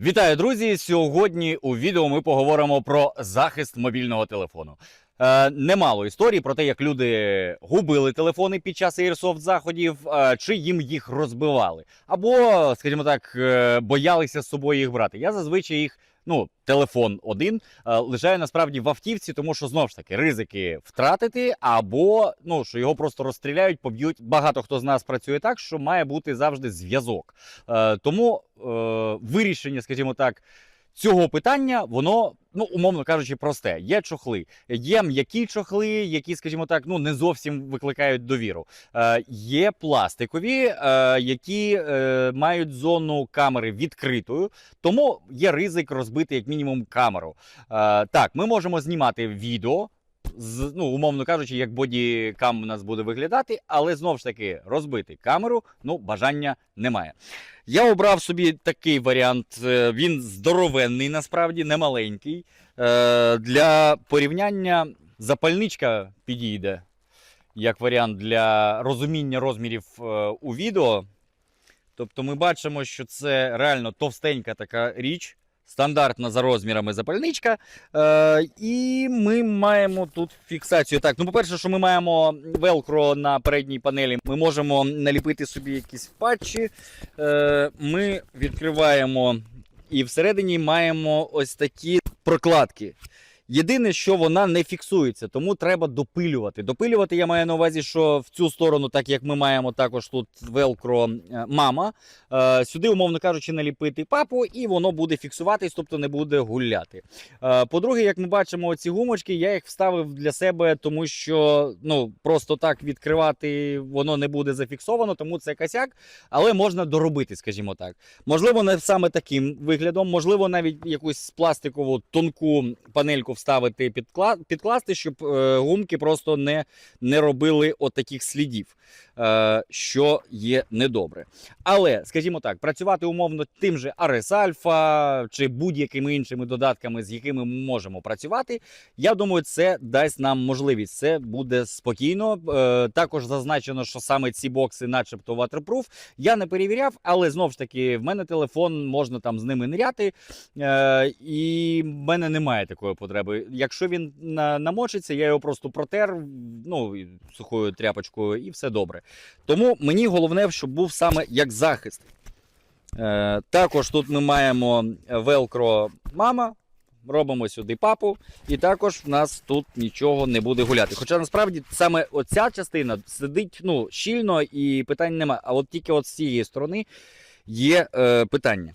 Вітаю, друзі! Сьогодні у відео ми поговоримо про захист мобільного телефону. Е, немало історій про те, як люди губили телефони під час Airsoft заходів, е, чи їм їх розбивали, або, скажімо так, е, боялися з собою їх брати. Я зазвичай їх. Ну, телефон один е, лежає насправді в автівці, тому що знов ж таки ризики втратити, або ну що його просто розстріляють, поб'ють. Багато хто з нас працює так, що має бути завжди зв'язок. Е, тому е, вирішення, скажімо так, цього питання, воно, ну, умовно кажучи, просте. Є чохли, є м'які чохли, які, скажімо так, ну не зовсім викликають довіру. Е, є пластикові, е, які е, мають зону камери відкритою, тому є ризик розбити як мінімум камеру. Е, так, ми можемо знімати відео. З, ну, умовно кажучи, як бодікам у нас буде виглядати, але знову ж таки розбити камеру, ну, бажання немає. Я обрав собі такий варіант. е, Він здоровенний, насправді, не маленький. Е, Для порівняння запальничка підійде як варіант для розуміння розмірів е, у відео. Тобто ми бачимо, що це реально товстенька така річ, стандартна за розмірами запальничка. Е, і ми маємо тут фіксацію. Так, ну, по-перше, що ми маємо велкро на передній панелі, ми можемо наліпити собі якісь патчі. Е, ми відкриваємо і всередині маємо ось такі прокладки. Єдине, що вона не фіксується, тому треба допилювати. Допилювати я маю на увазі, що в цю сторону, так як ми маємо також тут велкро е, мама, е, сюди, умовно кажучи, наліпити папу, і воно буде фіксуватись, тобто не буде гуляти. Е, По-друге, як ми бачимо, ці гумочки, я їх вставив для себе, тому що ну просто так відкривати воно не буде зафіксовано, тому це косяк, але можна доробити, скажімо так. Можливо, не саме таким виглядом, можливо, навіть якусь пластикову тонку панельку вставити, підкла... підкласти, щоб е, гумки просто не, не робили от слідів, е, що є недобре. Але, скажімо так, працювати умовно тим же RS Alpha чи будь-якими іншими додатками, з якими ми можемо працювати, я думаю, це дасть нам можливість. Це буде спокійно. Е, також зазначено, що саме ці бокси, начебто, waterproof. Я не перевіряв, але знов ж таки, в мене телефон можна там з ними ниряти, е, і в мене немає такої потреби. Якщо він намочиться, я його просто протер ну, сухою тряпочкою, і все добре. Тому мені головне, щоб був саме як захист. Е, також тут ми маємо велкро мама. Робимо сюди папу, і також в нас тут нічого не буде гуляти. Хоча насправді саме оця частина сидить ну, щільно і питань немає. А от тільки от з цієї сторони є е, питання.